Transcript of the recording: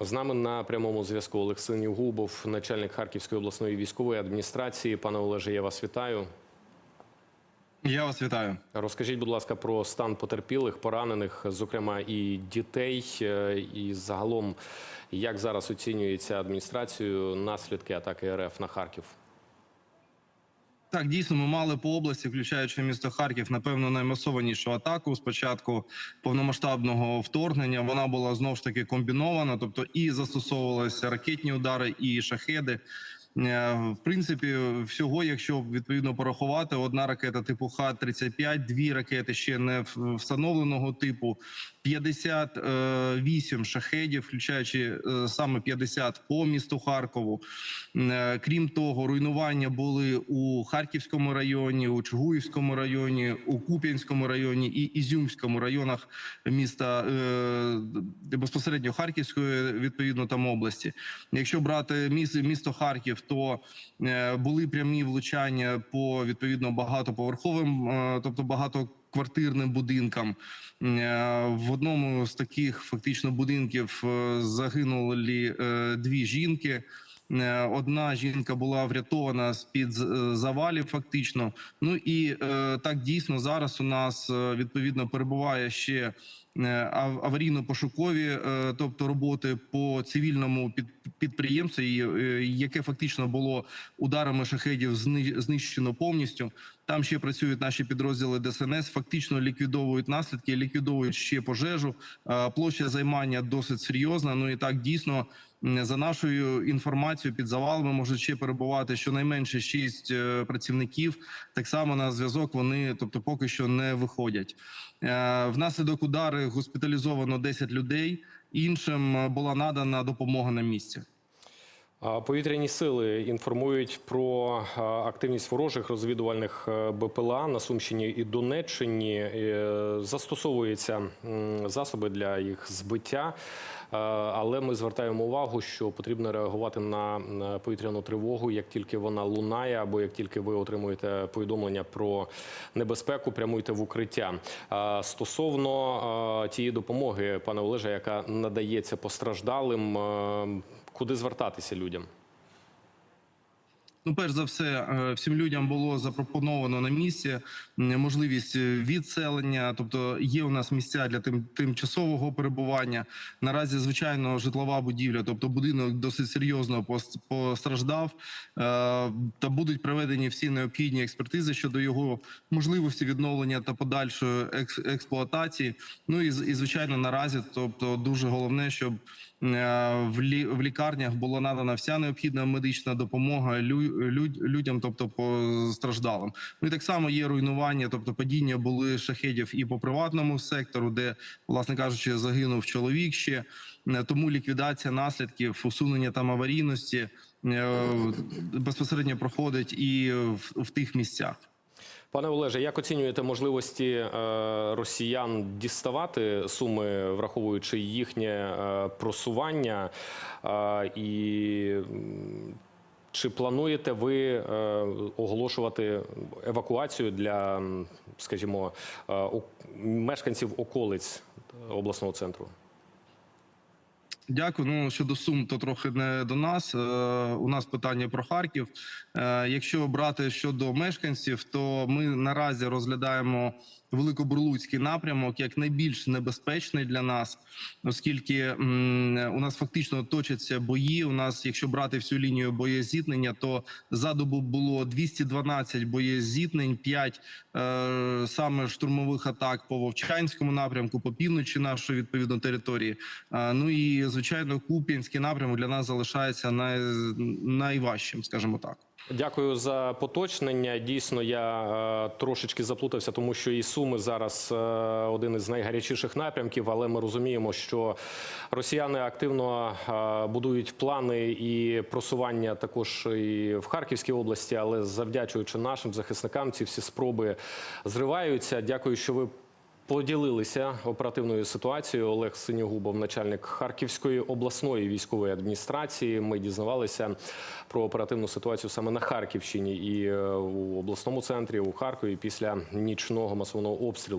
З нами на прямому зв'язку Олексій Губов, начальник Харківської обласної військової адміністрації. Пане Олеже, я вас вітаю. Я вас вітаю. Розкажіть, будь ласка, про стан потерпілих, поранених, зокрема і дітей, е, і загалом, як зараз оцінюється адміністрацією наслідки атаки РФ на Харків. Так, дійсно, ми мали по області, включаючи місто Харків, напевно, наймасованішу атаку Спочатку повномасштабного вторгнення. Вона була знов ж таки комбінована, тобто і застосовувалися ракетні удари, і шахеди. Е, В принципі, всього, якщо відповідно порахувати, одна ракета типу Х-35, дві ракети ще не встановленого типу, 58 шахедів, включаючи е, саме 50 по місту Харкову. Е, Крім того, руйнування були у Харківському районі, у Чугуївському районі, у Куп'янському районі і Ізюмському районах міста е, безпосередньо Харківської, відповідно там області. Якщо брати місто, місто Харків, то е, були прямі влучання по відповідно багатоповерховим, е, тобто багатоквартирним будинкам. Е, В одному з таких фактично будинків загинули дві жінки. Е, Одна жінка була врятована з під завалів, фактично. Ну і е, так дійсно зараз у нас е, відповідно перебуває ще е, аварійно-пошукові, е, тобто роботи по цивільному під, підприємству, е, яке фактично було ударами шахедів зни- знищено повністю. Там ще працюють наші підрозділи ДСНС, фактично ліквідовують наслідки, ліквідовують ще пожежу. Е, Площа займання досить серйозна. Ну і так дійсно. За нашою інформацією, під завалами можуть ще перебувати щонайменше шість е, працівників. Так само на зв'язок вони, тобто, поки що не виходять. Е, Внаслідок удари госпіталізовано 10 людей. Іншим е, була надана допомога на місці. Повітряні сили інформують про активність ворожих розвідувальних е, БПЛА на Сумщині і Донеччині. Е, Застосовуються засоби для їх збиття. Е, Але ми звертаємо увагу, що потрібно реагувати на повітряну тривогу, як тільки вона лунає, або як тільки ви отримуєте повідомлення про небезпеку, прямуйте в укриття. Стосовно тієї допомоги, пане Олеже, яка надається постраждалим, куди звертатися людям? Ну, перш за все, е, всім людям було запропоновано на місці можливість е, відселення, тобто є у нас місця для тим тимчасового перебування. Наразі, звичайно, житлова будівля, тобто будинок досить серйозно постраждав, е, та будуть проведені всі необхідні експертизи щодо його можливості відновлення та подальшої експлуатації. Ну і і звичайно, наразі, тобто, дуже головне, щоб в лі в лікарнях була надана вся необхідна медична допомога лю, люд- людям, тобто постраждалим. Ну і так само є руйнування, тобто падіння були шахедів і по приватному сектору, де, власне кажучи, загинув чоловік ще. Е, Тому ліквідація наслідків, усунення там аварійності е, безпосередньо проходить і в, в тих місцях. Пане Олеже, як оцінюєте можливості е, росіян діставати суми, враховуючи їхнє е, просування? Е, і чи плануєте ви оголошувати евакуацію для, скажімо, мешканців околиць обласного центру? Дякую. Ну щодо сум, то трохи не до нас. Е, у нас питання про Харків. Е, якщо брати щодо мешканців, то ми наразі розглядаємо Великобурлуцький напрямок як найбільш небезпечний для нас, оскільки у нас фактично точаться бої. У нас, якщо брати всю лінію боєзіткнення, то за добу було 212 боєзіткнень, 5 е, саме штурмових атак по Вовчанському напрямку, по півночі нашої відповідно території. Е, Ну і звичайно, Куп'янський напрямок для нас залишається най, найважчим, скажімо так. Дякую за поточнення. Дійсно, я е, трошечки заплутався, тому що і Суми зараз е, один із найгарячіших напрямків. Але ми розуміємо, що росіяни активно е, будують плани і просування також і в Харківській області, але завдячуючи нашим захисникам, ці всі спроби зриваються. Дякую, що ви. Поділилися оперативною ситуацією. Олег Синігубов, начальник Харківської обласної військової адміністрації. Ми дізнавалися про оперативну ситуацію саме на Харківщині і е, у обласному центрі у Харкові після нічного масового обстрілу.